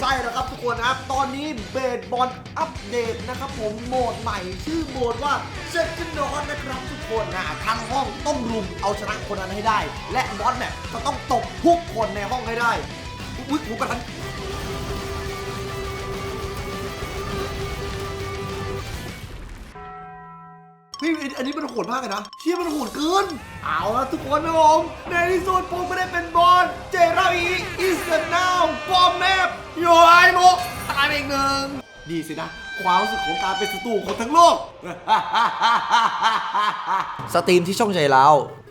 ใช่แล้วครับทุกคนนะครับ ตอนนี้เบสบอลอัปเดตนะครับผมโหมดใหม่ชื่อโหมดว่าเซ็กนอนนะครับทุกคนนะทั้งห้องต้องรุมเอาชนะคนนั้นให้ได้ และบอสเนี่ยก็ต้องตบทุกคนในห้องให้ได้อุ้ยหูกระทัน เฮ้ยอันนี้มันโหดมากเลยนะเชี่ยมันโหดเกิน เอาละทุกคนนะผมในที่สุดผมไม่ได้เป็นบอลเจราอีอิสเตอร์นาวบอมแมปโยไอโมตายไปอีกหนึ่งดีสินะความรู้สึกของการเป็นศัตรูของทั้งโลก สตรีมที่ช่องใจเรา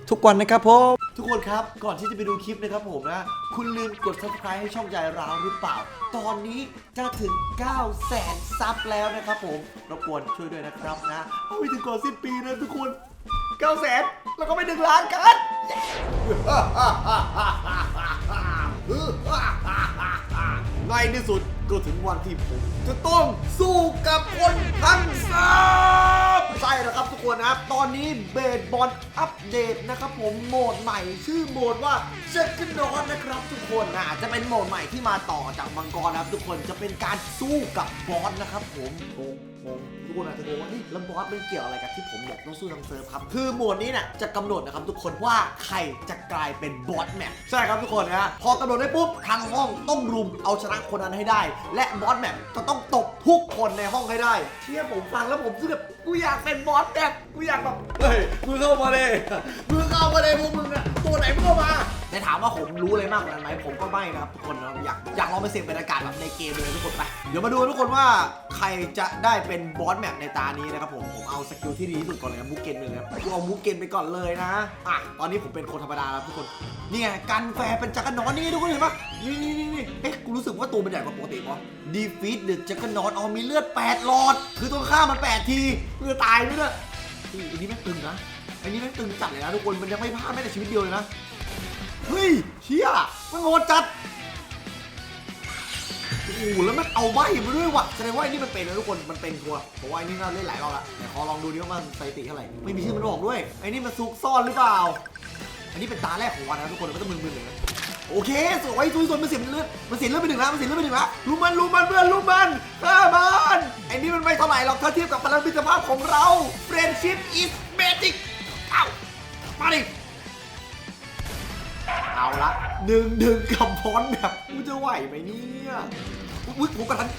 ทุกวันนะครับผมทุกคนครับก่อนที่จะไปดูคลิปนะครับผมนะคุณลืมกด subscribe ให้ช่องใจเราหรือเปล่า ตอนนี้จะถึง 9 0 0แสนซับแล้วนะครับผมรบกวนช่วยด้วยนะครับนะเอาไปถึงก่อนสิ้นปีนะทุกคน 9 0 0แสนแล้วก็ไปหนึ่งล้านกัน ในที่สุดก็ถึงวันที่ผมจะต้องสู้กับคนทั้งสาม ใช่แล้วครับทุกคนนะครับ ตอนนี้เบสบอลอัปเดตนะครับผมโหมดใหม่ชื่อโหมดว่าเซ็กนอนนะครับทุกคนนะจะเป็นโหมดใหม่ที่มาต่อจากมังกรนะครับทุกคนจะเป็นการสู้กับบอสนะครับผมงงงงทุกคนอาจจะงงว่านี่แล้วบอสมันเกี่ยวอะไรกับที่ผมบอกต้องสู้ทางเซิร์ฟครับ คือโหมดนี้เนี่ยจะกำหนดนะครับทุกคนว่าใครจะกลายเป็นบอสแมปใช่ครับทุกคนนะพอกำหนดได้ปุ๊บทางห้องต้องรุมเอาชนะคนนั้นให้ได้ และบอสแมปก็ต้องตบทุกคนในห้องให้ได้เชื่อผมฟังแล้วผมรู้สึกแบบกูอยากเป็นบอสแมปกูอยากแบบเฮ้ยมึงเข้ามาเลยมึงเข้ามาเลยพวกมึงอะตัวไหนมึงเข้ามาแต่ถามว่าผมรู้อะไรมากกว่านั้นไหมผมก็ไม่นะครับทุกคนนะอยากอยากลองไปเสพบรรยากาศแบบในเกมเลยทุกคนไปเดี๋ยวมาดูทุกคนว่าใครจะได้เป็นบอสแมปในตานี้นะครับผมผมเอาสกิลที่ดีที่สุดก่อนเลยนะมูเกนเลยนะครับกูเอามูเกนไปก่อนเลยนะอะตอนนี้ผมเป็นคนธรรมดาแล้วทุกคนนี่ไงกันแฟร์เป็นจักรนอนนี่ไงทุกคนเห็นปะนี่นี่นี่นี่เอ๊ะกูรู้สึกว่าตัวมันใหญ่กว่าปกติปะดีฟีดเดอะจักรนอนเอามีเลือด8หลอด คือต้องฆ่ามัน8ทีเพื่อตายด้วยนะนี่อันนี้แม่งตึงนะ อันนี้แม่งตึงจัดเลยนะทุกคน มันยังไม่พลาดแม้แต่ชีวิตเดียวเลยนะ เฮ้ยเชี่ยมันโหดจัด โอ้โหแล้วมันเอาใบมาด้วยว่ะ แสดงว่าไอ้นี่มันเป็นนะทุกคน มันเป็นทัวร์ผมว่าไอ้นี่น่าเล่นหลายรอบละเดี๋ยวขอลองดูดิว่ามันสถิติเท่าไหร่ ไม่มีชื่อมันบอกด้วยไอ้นี่มันซุกซ่อนหรือเปล่า อันนี้เป็นตาแรกของวันนะทุกคนมันก็ต้องมึนๆเลยนะโอเคสวยสวยสวยมันเสียเลือดมันเสียเลือดไปหนึ่งล้วมันเสียเลือดไปหนึ่งล้วรู้มันรู้มันเพื่อนรู้มัน เท่าไหร่หรอกถ้าเทียบกับพลังมิตรภาพของเรา friendship is magic เอ้ามาดิ เอาละหนึ่งหนึ่งกับพรแบบกูจะไหวไหมเนี่ยอุ้ยผมกระทัน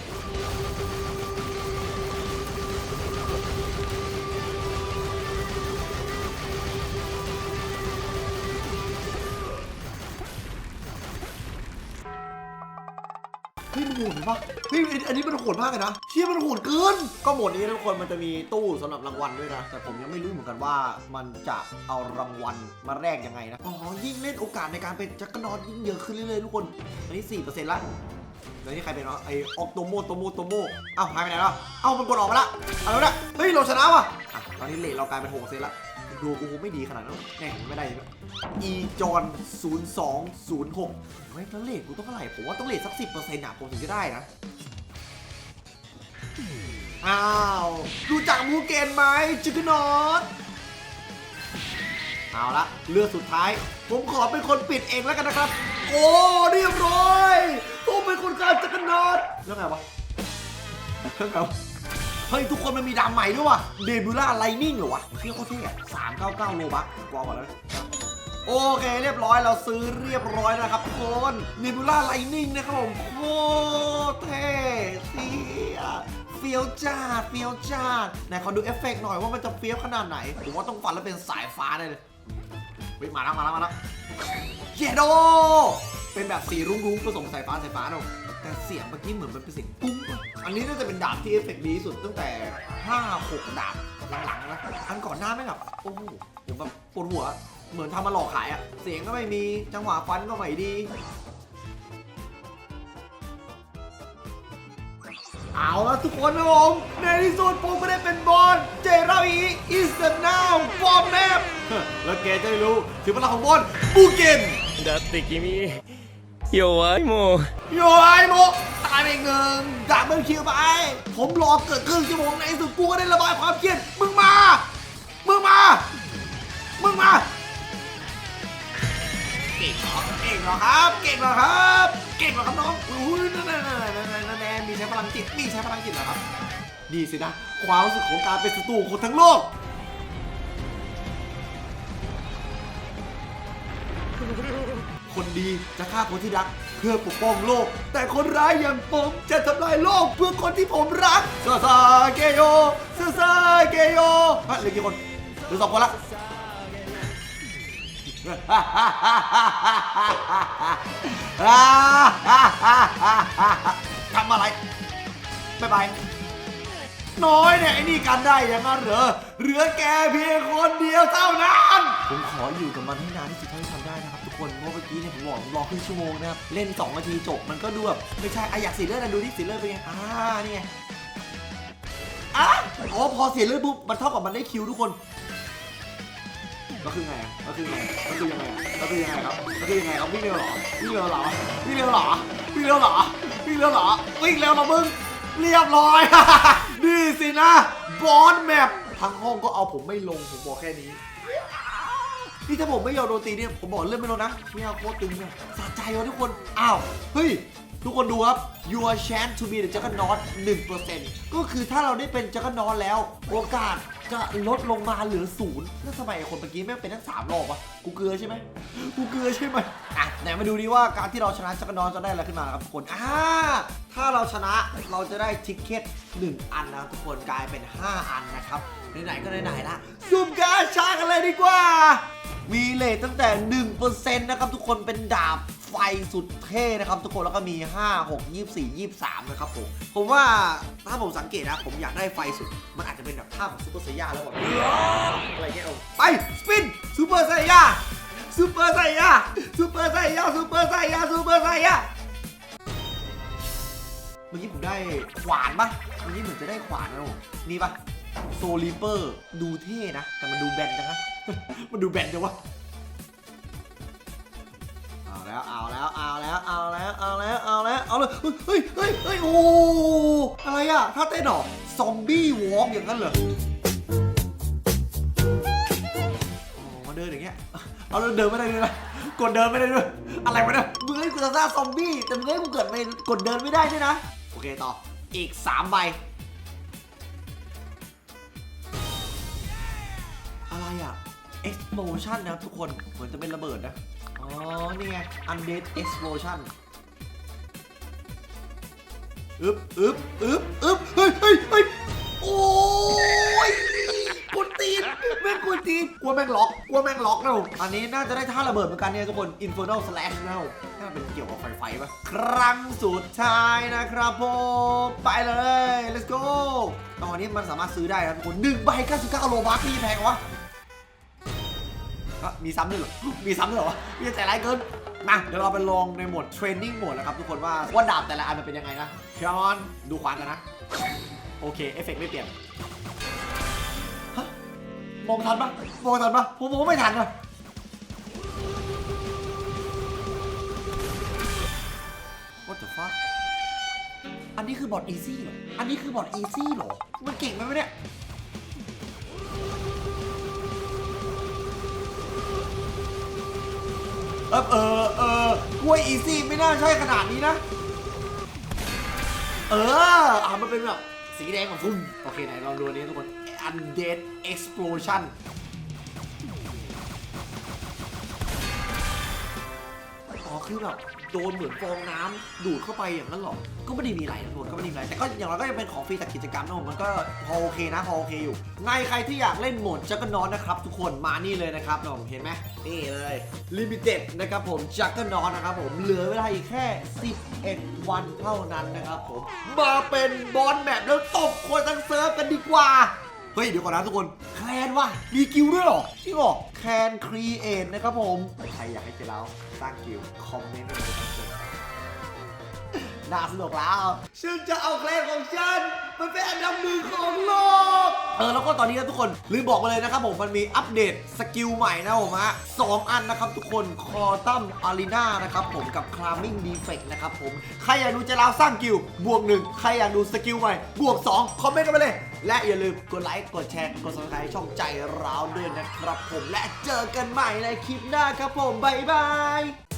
เฮ้ยมันโหดปะเฮ้ยอันนี้มันโหดมากเลยนะเชี่ยมันโหดเกิน ก็โหมดนี้ทุกคนมันจะมีตู้สำหรับรางวัลด้วยนะ แต่ผมยังไม่รู้เหมือนกันว่ามันจะเอารางวัลมาแลกยังไงนะ อ๋อ ยิ่งเล่นโอกาสในการเป็นจักรนอนยิ่งเยอะขึ้นเรื่อยๆทุกคน อันนี้4%ละแล้วนี่ใครเป็นวะไอออกโตโมโตโมโตโมเอ้าหายไปไหนแล้วเอ้ามันกดออกมาละเอาแล้วเนี่ยเฮ้ยเราชนะว่ะอะตอนนี้เลทเรากลายเป็น6%ละ ดูกูไม่ดีขนาดนั้นหน่ไม่ได้อีจอน0206เฮ้ยแล้วเลทกูต้องเท่าไหร่ผมว่าต้องเลทสัก10%อะผมถึงจะได้นะ อ้าวรู้จักมูเกนไหมจิกนอตเอาละเลือกสุดท้าย ผมขอเป็นคนปิดเองแล้วกันนะครับ โอ้เรียบร้อยผมเป็นคนการจิกนอตแล้วไงวะแล้วไงว เฮ้ย ทุกคนมันมีดามใหม่ด้วยว่ะเดบิวล่าไลนิ่งเหรอวะเที่ยวโคตรเท่สามเก้าเก้าโลบักกว่าก่อนแล้วโอเคเรียบร้อยเราซื้อเรียบร้อยนะครับทุกคนเนบิวล่าไลนิ่งนะครับผมโคตรเท่เสียเฟี้ยวจ้าดเฟี้ยวจ้าดไหนขอดูเอฟเฟกต์หน่อยว่ามันจะเฟี้ยวขนาดไหนผมว่าต้องฟันแล้วเป็นสายฟ้าได้เลยเฮ้ยมาแล้วมาแล้วมาแล้วเยโด เป็นแบบสีรุ้งรุ้งผสมสายฟ้าสายฟ้าเนาะแต่เสียงเมื่อกี้เหมือนมันเป็นเสียงปุ้งอันนี้น่าจะเป็นดาบที่เอฟเฟกต์ดีสุดตั้งแต่5 6ดาบหลังๆนะอันก่อนหน้าไม่แบบโอ้โหผมแบบปวดหัวเหมือนทำมาหลอกขายอะเสียงก็ไม่มีจังหวะฟันก็ไม่ดีเอาละทุกคนนะผมในที่สุดผมก็ได้เป็นบอลเจราอีอิสเดนาวฟอร์มแมปแล้วแกจะได้รู้ถึงพลังของบอลบูเกนเดอะติกิมิ 弱いもん โยไอโมตายไปอีกหนึ่งดักเบิลคิวไป ผมรอเกิดครึ่งชั่วโมงในที่สุดกูก็ได้ระบายความเครียดมึงมา มึงมา มึงมา เก่งเหรอเก่งเหรอครับ เก่งเหรอครับ เก่งเหรอครับน้องอุ้ยนั่นนั่นนั่นนั่น ลังจิตนี่ใช้พลังจิตเหรอครับนี่สินะความรู้สึกของการเป็นศัตรูของคนทั้งโลก คนดีจะฆ่าคนที่รัก เพื่อปกป้องโลก แต่คนร้ายอย่างผมจะทำลายโลกเพื่อคนที่ผมรักซาซาเกโยซาซาเกโยฮเหลือกี่คนเหลือสองคนละทำอะไรบายบายน้อยเนี่ยไอ้นี่กันได้อย่างนั้นเหรอเหลือแกเพียงคนเดียวเท่านั้น ผมขออยู่กับมันให้นานที่สุดเท่า กี้เนี่ยผมบอกผมรอครึ่งชั่วโมงนะครับ เล่น 2 นาทีจบมันก็ดูแบบไม่ใช่อะอยากสีเลือดนะดูที่สีเลือดเป็นไง อ่านี่ไงอะอ๋อพอเสียเลือดปุ๊บมันเท่ากับมันได้คิวทุกคน ก็คือไงอะก็คือไงก็คือยังไงอะก็คือยังไงครับก็คือยังไงครับวิ่งเร็วเหรอวิ่งเร็วเหรอวิ่งเร็วเหรอวิ่งเร็วเหรอวิ่งเร็วเหรอวิ่งเร็วเหรอมึงเรียบร้อย นี่สินะบอสแมปทั้งห้องก็เอาผมไม่ลงผมบอกแค่นี้ นี่ถ้าผมไม่ยอมโดนตีเนี่ยผมบอกเลื่อนไม่ลงนะเชี่ยโคตรตึงเนี่ยสะใจวะทุกคน อ้าว เฮ้ย ทุกคนดูครับ your chance to be the juggernaut 1%ก็คือถ้าเราได้เป็น juggernaut แล้ว โอกาสจะลดลงมาเหลือศูนย์แล้วทำไมไอ้คนเมื่อกี้แม่งเป็นทั้งสามรอบวะกูเกลือใช่ไหมกูเกลือใช่ไหมอะไหนมาดูดิว่าการที่เราชนะ juggernaut จะได้อะไรขึ้นมาครับทุกคนอ่าถ้าเราชนะเราจะได้ทิกเก็ต1 อันนะครับทุกคนกลายเป็น 5 อันนะครับไหนๆก็ไหนๆละซุ่มกาชากันเลยดีกว่า มีเลทตั้งแต่ 1%นะครับทุกคนเป็นดาบไฟสุดเท่นะครับทุกคนแล้วก็มี 5 6 24 23 นะครับผมผมว่าถ้าผมสังเกตนะ ผมอยากได้ไฟสุด มันอาจจะเป็นแบบท่าของซูเปอร์ไซย่าแล้วแบบอะไรเงี้ยเอาไป สปินซูเปอร์ไซย่าซูเปอร์ไซย่าซูเปอร์ไซย่าซูเปอร์ไซย่าซูเปอร์ไซย่าเมื่อกี้ผมได้ขวานปะเมื่อกี้เหมือนจะได้ขวานนะผมนี่ปะ โซลิเปอร์ ดูเท่นะ แต่มันดูแบนจังนะ มันดูแบนจังวะ เอาแล้ว เอาแล้ว เอาแล้ว เอาแล้ว เอาแล้ว เอาแล้ว เอาเลย เฮ้ยเฮ้ยเฮ้ยโอ้อะไรอะถ้าเต้นหรอ ซอมบี้วอล์กอย่างนั้นเหรอมาเดินอย่างเงี้ย เอาแล้วเดินไม่ได้ด้วยนะกดเดินไม่ได้ด้วย อะไรวะเนี่ยมึงให้กูจะสร้างซอมบี้ แต่มึงให้กูเกิดไม่กดเดินไม่ได้ด้วยนะ โอเคต่อ อีก 3 ใบ อะไรอะ explosion นะทุกคนเหมือนจะเป็นระเบิดนะ อ๋อ นี่ไง undead explosion อึ๊บอึ๊บอึ๊บอึ๊บเฮ้ยเฮ้ยเฮ้ยโอ้ยกดตีนแม่งกดตีนกลัวแม่งล็อกกลัวแม่งล็อกนะผมอันนี้น่าจะได้ท่าระเบิดเหมือนกันเนี่ยทุกคน infernal slash นะผมน่าเป็นเกี่ยวกับไฟไฟปะครั้งสุดท้ายนะครับผมไปเลย let's go ตอนนี้มันสามารถซื้อได้นะทุกคน1ใบ99โลบัคนี่แพงวะ อะมีซ้ำด้วยเหรอ มีซ้ำด้วยเหรอวะมีใจร้ายเกิน มา เดี๋ยวเราไปลองในโหมดเทรนนิ่งโหมดนะครับทุกคนว่าว่าดาบแต่ละอันมันเป็นยังไงนะเพียอนดูขวานกันนะ โอเค เอฟเฟกต์ไม่เปลี่ยนฮะมองทันปะมองทันปะผมมองไม่ทันอะ What the fuck อันนี้คือบอทอีซี่เหรอ อันนี้คือบอทอีซี่เหรอ มันเก่งไหมวะเนี่ย เออเออเออกล้วยอีซี่ไม่น่าใช่ขนาดนี้นะ เออ อะมันเป็นแบบสีแดงแบบฟุ้มโอเคไหนลองดูอันนี้ทุกคน Undead Explosion อ๋อคือแบบโดนเหมือนฟองน้ำดูดเข้าไปอย่างนั้นเหรอ ก็ไม่ได้มีอะไรนะทุกคนก็ไม่ได้มีอะไรแต่ก็อย่างไรก็ยังเป็นของฟรีจากกิจกรรมนะผมมันก็พอโอเคนะพอโอเคอยู่ไงใครที่อยากเล่นโหมดจักรนอนนะครับ ทุกคนมานี่เลยนะครับผมเห็นไหมนี่เลยลิมิเต็ดนะครับผมจักรนอนนะครับผมเหลือเวลาอีกแค่ 11 วันเท่านั้นนะครับผมมาเป็นบอลแมปแล้วตบคนทั้งเซิร์ฟกันดีกว่า เฮ้ย เดี๋ยวก่อนนะทุกคนแคลนว่ะมีกิลด้วยเหรอจริงเหรอแคนครีเอทนะครับผมใครอยากให้เจเราสร้างกิลด์คอมเมนต์มาเลยครับ น่าสนุกแล้วฉันจะเอาแคลนของฉันมันเป็นอันดับหนึ่งของโลก เออแล้วก็ตอนนี้นะทุกคนลืมบอกไปเลยนะครับผมมันมีอัปเดตสกิลใหม่นะผมฮะสองอันนะครับทุกคนคอตัมอารีนานะครับผมกับคลามิ่งดีเฟกนะครับผม ใครอยากดูเจลาวสร้างกิลด์บวกหนึ่งใครอยากดูสกิลใหม่บวก 2 คอมเมนต์กันไปเลย และอย่าลืมกดไลค์กดแชร์กด subscribe ช่องใจร้าวด้วยนะครับผมและเจอกันใหม่ในคลิปหน้าครับผมบ๊ายบาย